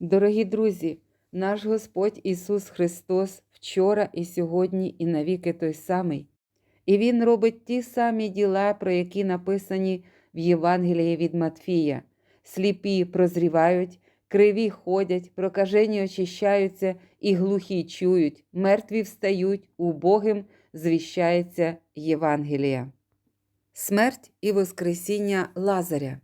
Дорогі друзі, наш Господь Ісус Христос вчора і сьогодні, і навіки той самий. І Він робить ті самі діла, про які написані в Євангелії від Матфія. Сліпі прозрівають, криві ходять, прокажені очищаються і глухі чують, мертві встають, убогим звіщається Євангелія. Смерть і Воскресіння Лазаря.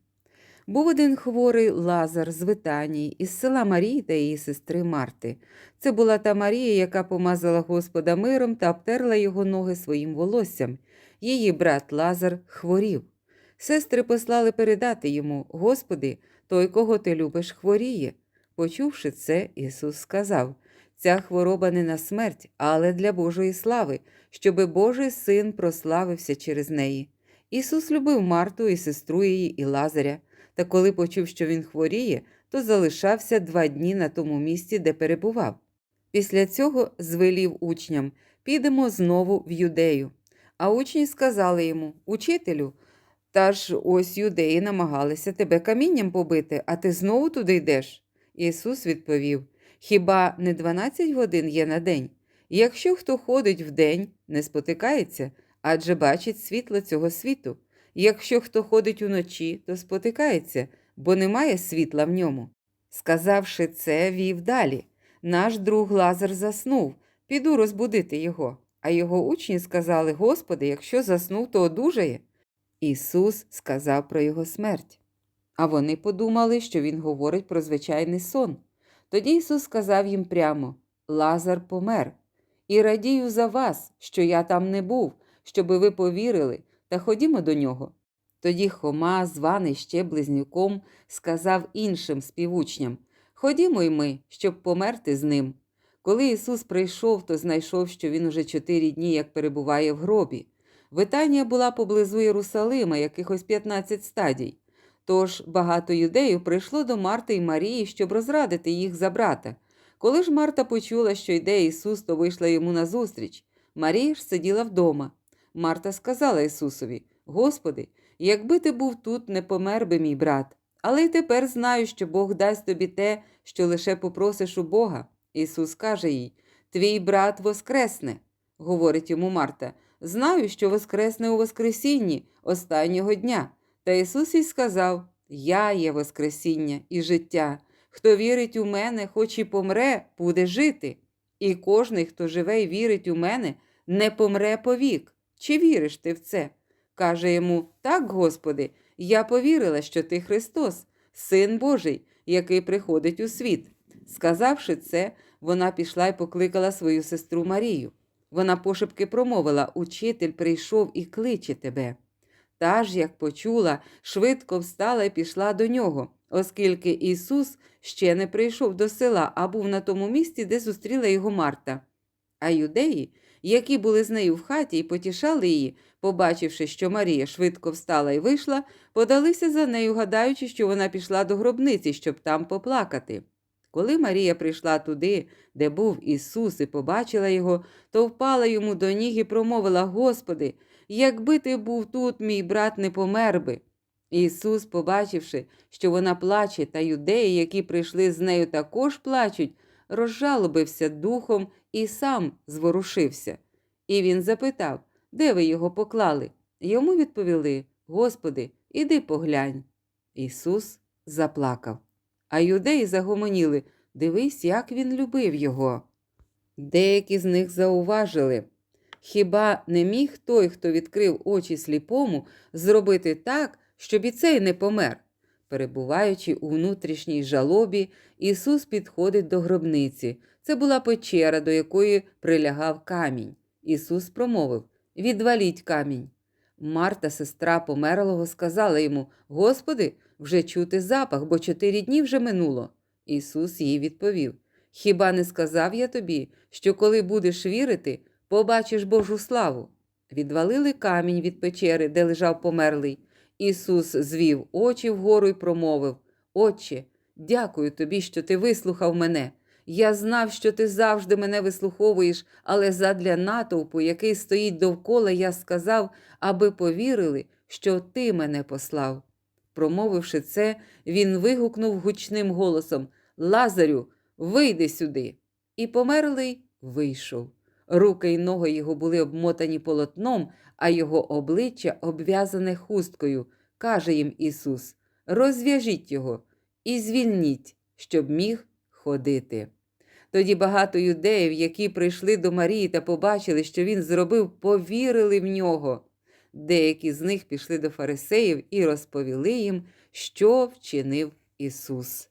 Був один хворий Лазар з Витанії, із села Марії та її сестри Марти. Це була та Марія, яка помазала Господа миром та обтерла його ноги своїм волоссям. Її брат Лазар хворів. Сестри послали передати йому: Господи, той, кого ти любиш, хворіє. Почувши це, Ісус сказав: Ця хвороба не на смерть, але для Божої слави, щоби Божий син прославився через неї. Ісус любив Марту і сестру її, і Лазаря. Та коли почув, що він хворіє, то залишався два дні на тому місці, де перебував. Після цього звелів учням підемо знову в юдею. А учні сказали йому Учителю, та ж ось юдеї намагалися тебе камінням побити, а ти знову туди йдеш. Ісус відповів Хіба не 12 годин є на день? Якщо хто ходить вдень, не спотикається, адже бачить світло цього світу. Якщо хто ходить уночі, то спотикається, бо немає світла в ньому. Сказавши це, вів далі. Наш друг Лазар заснув, піду розбудити його. А його учні сказали: Господи, якщо заснув, то одужає. Ісус сказав про його смерть. А вони подумали, що Він говорить про звичайний сон. Тоді Ісус сказав їм прямо: Лазар помер, і радію за вас, що я там не був, щоби ви повірили, та ходімо до нього. Тоді Хома, званий ще близнюком, сказав іншим співучням Ходімо й ми, щоб померти з ним. Коли Ісус прийшов, то знайшов, що він уже чотири дні як перебуває в гробі. Витанія була поблизу Єрусалима, якихось 15 стадій. Тож багато юдеїв прийшло до Марти і Марії, щоб розрадити їх за брата. Коли ж Марта почула, що йде Ісус, то вийшла йому назустріч. Марія ж сиділа вдома. Марта сказала Ісусові: Господи, якби ти був тут, не помер би мій брат. Але й тепер знаю, що Бог дасть тобі те, що лише попросиш у Бога. Ісус каже їй: Твій брат воскресне, говорить йому Марта. Знаю, що воскресне у Воскресінні останнього дня. Та Ісус їй сказав: Я є Воскресіння і життя. Хто вірить у мене, хоч і помре, буде жити. І кожний, хто живе і вірить у мене, не помре повік. Чи віриш ти в це? Каже йому: Так, Господи, я повірила, що ти Христос, Син Божий, який приходить у світ. Сказавши це, вона пішла і покликала свою сестру Марію. Вона пошепки промовила Учитель прийшов і кличе тебе. Та ж, як почула, швидко встала і пішла до нього, оскільки Ісус ще не прийшов до села, а був на тому місці, де зустріла його Марта. А юдеї, які були з нею в хаті і потішали її, побачивши, що Марія швидко встала і вийшла, подалися за нею, гадаючи, що вона пішла до гробниці, щоб там поплакати. Коли Марія прийшла туди, де був Ісус, і побачила його, то впала йому до ніг і промовила: Господи, якби ти був тут, мій брат не помер би. Ісус, побачивши, що вона плаче, та юдеї, які прийшли з нею, також плачуть, розжалобився духом і сам зворушився. І він запитав, де ви його поклали? Йому відповіли: Господи, іди поглянь. Ісус заплакав. А юдеї загомоніли дивись, як він любив його. Деякі з них зауважили хіба не міг той, хто відкрив очі сліпому, зробити так, щоб і цей не помер? Перебуваючи у внутрішній жалобі, Ісус підходить до гробниці. Це була печера, до якої прилягав камінь. Ісус промовив Відваліть камінь. Марта, сестра померлого, сказала йому Господи, вже чути запах, бо чотири дні вже минуло. Ісус їй відповів Хіба не сказав я тобі, що коли будеш вірити, побачиш Божу славу? Відвалили камінь від печери, де лежав померлий. Ісус звів очі вгору й промовив Отче, дякую тобі, що ти вислухав мене. Я знав, що ти завжди мене вислуховуєш, але задля натовпу, який стоїть довкола, я сказав, аби повірили, що ти мене послав. Промовивши це, він вигукнув гучним голосом Лазарю, вийди сюди. І померлий вийшов. Руки й ноги його були обмотані полотном, а його обличчя обв'язане хусткою. Каже їм Ісус: Розв'яжіть його і звільніть, щоб міг ходити. Тоді багато юдеїв, які прийшли до Марії та побачили, що він зробив, повірили в нього. Деякі з них пішли до фарисеїв і розповіли їм, що вчинив Ісус.